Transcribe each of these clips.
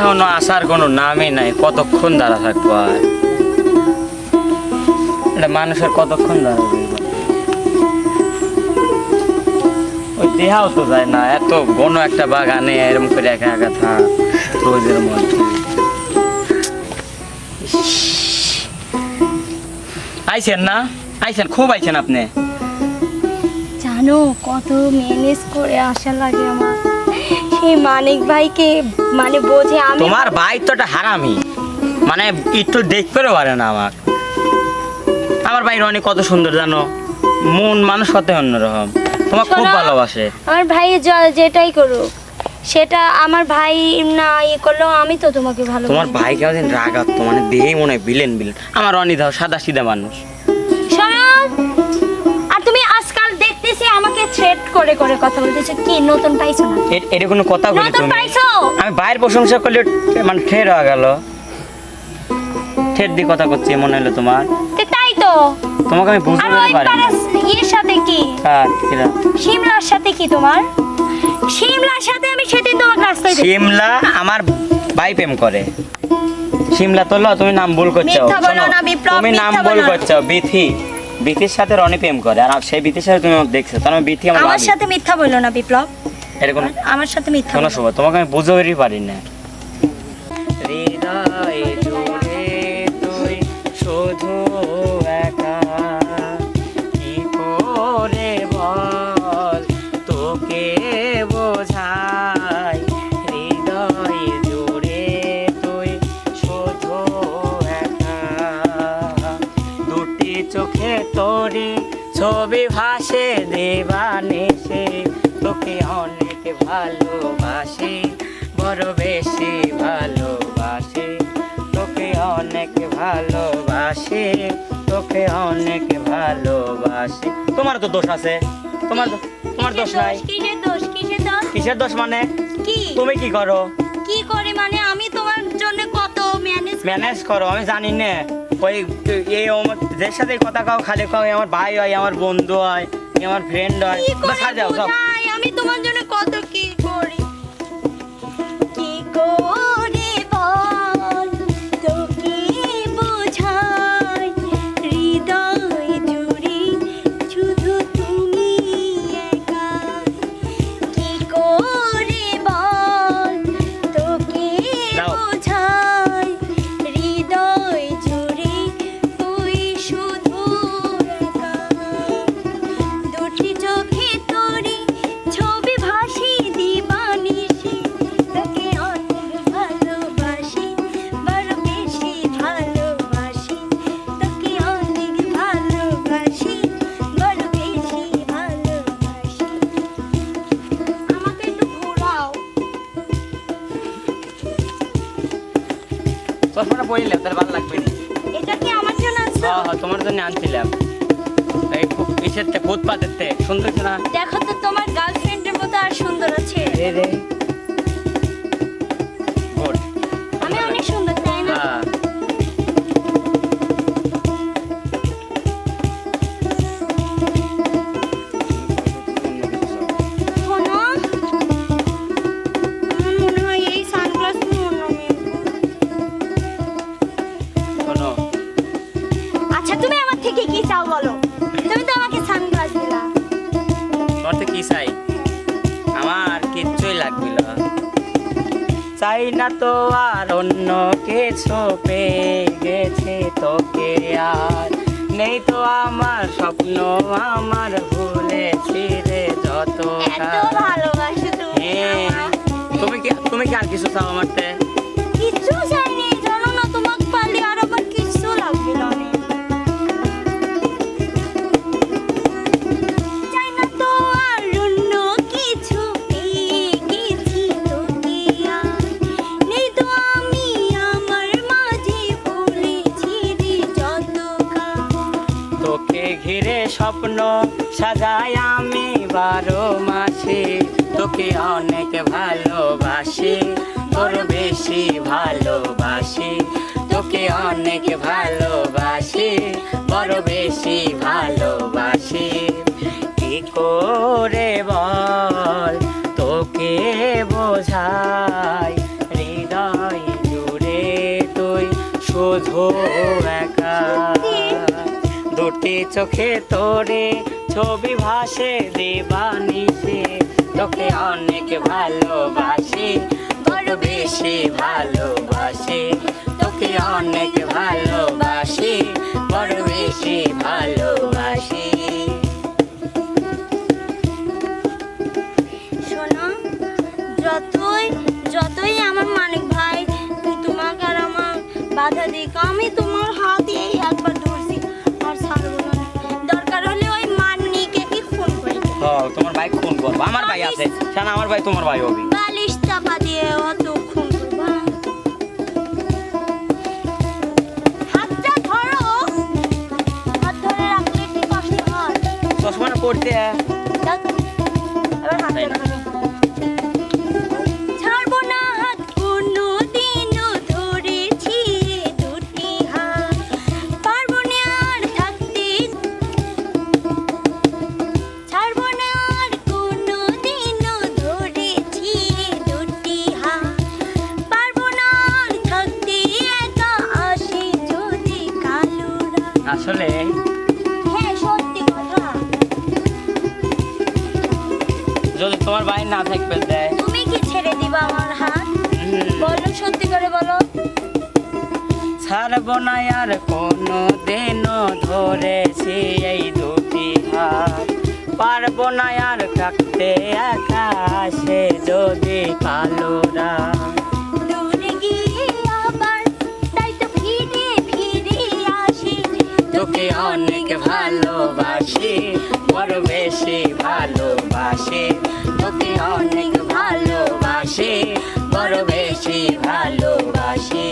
এখনও আসার কোনো নামই নাই, কতক্ষণ দাঁড়া থাকব আর? এটা মানুষের কতক্ষণ দাঁড়াবে? দেহাও তো যায় না, এত ঘন একটা বাগানে এরকম করে একা একা রোজের মধ্যে। আইছেন না? আইছেন, খুব আইছেন আপনি। জানো, কত ম্যানেজ করে আসা লাগে আমার। সেই মানিক ভাইকে মানে বোঝে আমি তোমার ভাই তো একটা হারামি। মানে একটু দেখতেও পারে না আমার আমার ভাই রনি কত সুন্দর জানো? মন মানুষ কত অন্যরকম। তোমার খুব ভালোবাসে। আমার ভাই য- যেটাই করুক সেটা আমার ভাই না ইয়ে করলেও আমি তো তোমাকে ভালো তোমার ভাই কেমন রাগাত মানে দেহেই মনে হয় বিলেন বিলেন আমার রনি দাও সাদা সিধা মানুষ। থ্রেট করে করে কথা বলতেছো। কি নতুন পাইছো না? এটা কোনো কথা বলি তুমি। আমি ভাইয়ের প্রশংসা করলে মানে ঠের হয়ে গেল। ঠের দিয়ে কথা করছি মনে হলো তোমার। তাই তো। তোমাকে আমি বুঝতে আর পারি না ইয়ের সাথে কি? কিরা? শিমলার সাথে কি তোমার? শিমলার সাথে আমি সেদিন তোমাকে রাস্তায় শিমলা আমার ভাই প্রেম করে। শিমলা তো ল, তুমি নাম ভুল করছ। তুমি নাম ভুল করছ বিথি। বিথির সাথে রনি প্রেম করে আর সেই বিথির সাথে তুমি আমাকে দেখছ তার মানে বিথি আমার আমার সাথে মিথ্যা বলল না বিপ্লব। এরকম আমার সাথে মিথ্যা শোনো। শোভা তোমাকে আমি বুঝতেই পারি না। হৃদয়ে জুড়ে তুই শুধু ছবি ভাসে দেবানেশে তোকে অনেক ভালোবাসি বড় বেশি ভালোবাসি। তোকে অনেক ভালোবাসি তোকে অনেক ভালোবাসি। তোমার তো দোষ আছে। তোমার তোমার দোষ নাই। কিসের দোষ? কিসের দোষ? কিসের দোষ মানে? কি? তুমি কি করো? কি করে মানে? আমি তোমার জন্য কত ম্যানেজ ম্যানেজ করো আমি জানি না। ওই এই আমার যার সাথে কথা কাও খালি কাও আমার ভাই হয় আমার বন্ধু হয় আমার ফ্রেন্ড হয়। সব। আমি তোমার জন্য তোমার জন্য আনছিলাম। এই সুন্দর না দেখো তো তোমার গার্লফ্রেন্ডের মতো আর সুন্দর আছে। রে রে। আচ্ছা তুমি আমার থেকে কি চাও বলো? তুমি তো আমাকে সানগ্লাস দিলা। তোর থেকে কি চাই? আমার কিচ্ছুই লাগবে না। চাই না তো আর অন্য কিছু পেয়ে গেছে তোকে আর। নেই তো আমার স্বপ্ন আমার ভুলেছি রে যত ভালোবাসো তুমি। তুমি কি তুমি কি আর কিছু চাও আমার তোকে ঘিরে স্বপ্ন সাজাই আমি বারো মাসে। তোকে অনেক ভালোবাসি, তোর বেশি ভালোবাসি। তোকে অনেক ভালোবাসি, বড় বেশি ভালোবাসি চোখে তোরে, ছবি ভাসে দেবানিসে তোকে অনেক ভালোবাসি বড় বেশি ভালোবাসি। তোকে অনেক ভালোবাসি বড় বেশি ভালোবাসি। শোনো, যতই যতই আমার মানিক ভাই, তোমাকে আর আমার বাধা দিক তোমার ভাই খুন করব। আমার ভাই আছে। শানা আমার ভাই তোমার ভাই হবে। বালিশ চাপা দিয়ে অত খুন চশমাটা পড়তে এবার যদি তোমার ভাই না থাকবে দেয় তুমি কি ছেড়ে দিবা আমার হাত? বলো সত্যি করে বলো। ছাড়বো না আর কোনো দিন ধরেছি এই দুটি হাত। পারব না আর থাকতে একা আসে যদি পালোরা ভালোবাসি, বড় বেশি ভালোবাসি, তোকে অনেক ভালোবাসি, বড় বেশি ভালোবাসি।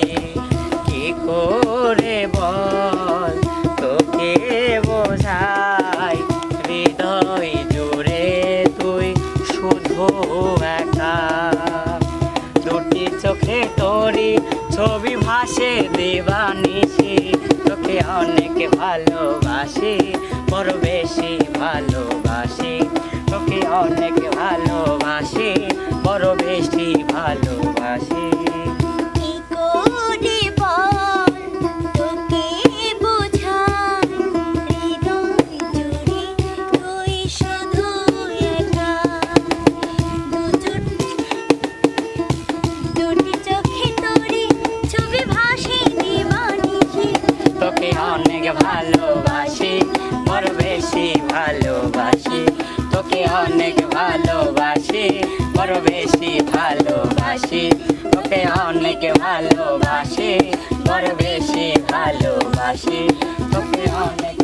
কি করে বল, তোকে বোঝাই, হৃদয় জুড়ে তুই শুধু একা। দুটি চোখে তোরি ছবি ভাসে দেবানিসি তোকে অনেক ভালোবাসি বড় বেশি ভালোবাসি। তোকে অনেক ভালোবাসি। বড় বেশি ভালোবাসি। তোকে অনেক ভালোবাসি বড় বেশি ভালোবাসি। তোকে অনেক